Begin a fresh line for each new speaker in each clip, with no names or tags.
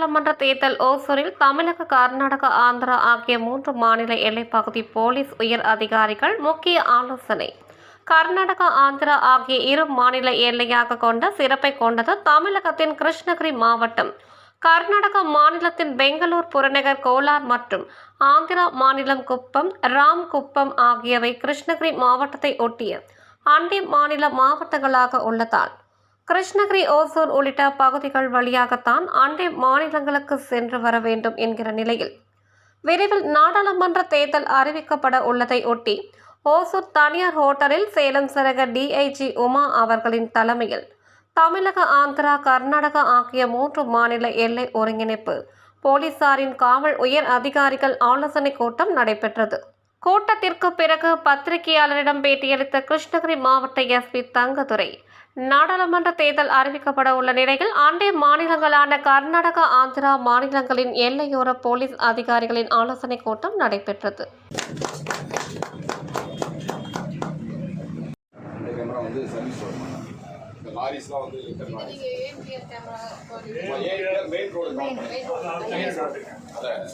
நாடாளுமன்ற தேர்தல் ஓசூரில் தமிழக கர்நாடக ஆந்திரா ஆகிய மூன்று மாநில எல்லைப்பகுதி போலீஸ் உயர் அதிகாரிகள் முக்கிய ஆலோசனை. கர்நாடகா ஆந்திரா ஆகிய இரு மாநில எல்லையாக கொண்ட சிறப்பை கொண்டது தமிழகத்தின் கிருஷ்ணகிரி மாவட்டம். கர்நாடக மாநிலத்தின் பெங்களூர் புறநகர் கோலார் மற்றும் ஆந்திரா மாநிலம் குப்பம் ராம் குப்பம் ஆகியவை கிருஷ்ணகிரி மாவட்டத்தை ஒட்டிய அண்டை மாநில மாவட்டங்களாக உள்ளதால் கிருஷ்ணகிரி ஓசூர் உள்ளிட்ட பகுதிகள் வழியாகத்தான் அண்டை மாநிலங்களுக்கு சென்று வர வேண்டும் என்கிற நிலையில். விரைவில் நாடாளுமன்ற தேர்தல் அறிவிக்கப்பட உள்ளதை ஒட்டி ஓசூர் தனியார் ஹோட்டலில் சேலம் சரக டிஐஜி உமா அவர்களின் தலைமையில் தமிழக ஆந்திரா கர்நாடகா ஆகிய மூன்று மாநில எல்லை ஒருங்கிணைப்பு போலீசாரின் காவல் உயர் அதிகாரிகள் ஆலோசனை கூட்டம் நடைபெற்றது. கூட்டத்திற்கு பிறகு பத்திரிகையாளரிடம் பேட்டியளித்த கிருஷ்ணகிரி மாவட்ட எஸ்பி தங்கதுரை நாடாளுமன்ற தேர்தல் அறிவிக்கப்பட உள்ள நிலையில் அண்டை மாநிலங்களான கர்நாடகா ஆந்திரா மாநிலங்களின் எல்லையோர போலீஸ் அதிகாரிகளின் ஆலோசனை கூட்டம் நடைபெற்றது.
இந்த கேமரா வந்து சர்வீஸ் வரும் இந்த லாரிஸ்லாம் வந்து இருக்கிறனால மெயின் ரோடு அதான்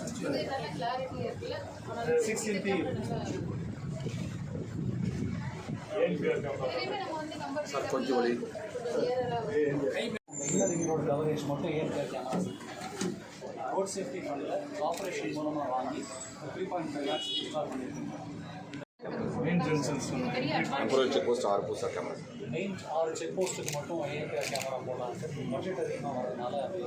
சார் கொஞ்சம் வழி
ரோடு கவரேஜ் மட்டும் ஏன் கேமராஸ் ரோட் சேஃப்டி ஃபண்டில் ஆப்ரேஷன் மூலமாக வாங்கி three point five lakhs start பண்ணியிருக்கோம்
அப்புறம் செக் போஸ்ட் ஆறு போஸ்ட் கேமரா
மெயின் ஆறு செக் போஸ்ட்டுக்கு மட்டும் ஏன் கேமரா போடலாம் பட்ஜெட் அதிகமாக வரதுனால அது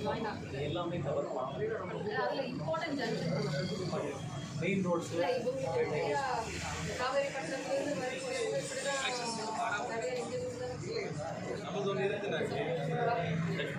ஜாயின் ஆகுது.
எல்லாமே கவர் பண்ணலாம்.
அதில் இம்பார்ட்டன்ட் ஜங்ஷன்
மெயின் ரோட்ஸில்
இல்லை காவேரி பட்டணத்துலேருந்து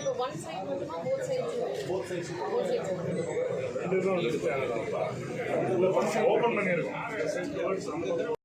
இப்போ ஒன் சைடு மட்டுமா both side
both sides
both side
ரெண்டு இதுவும் வந்துட்டு ஓப்பன் பண்ணியிருக்கோம்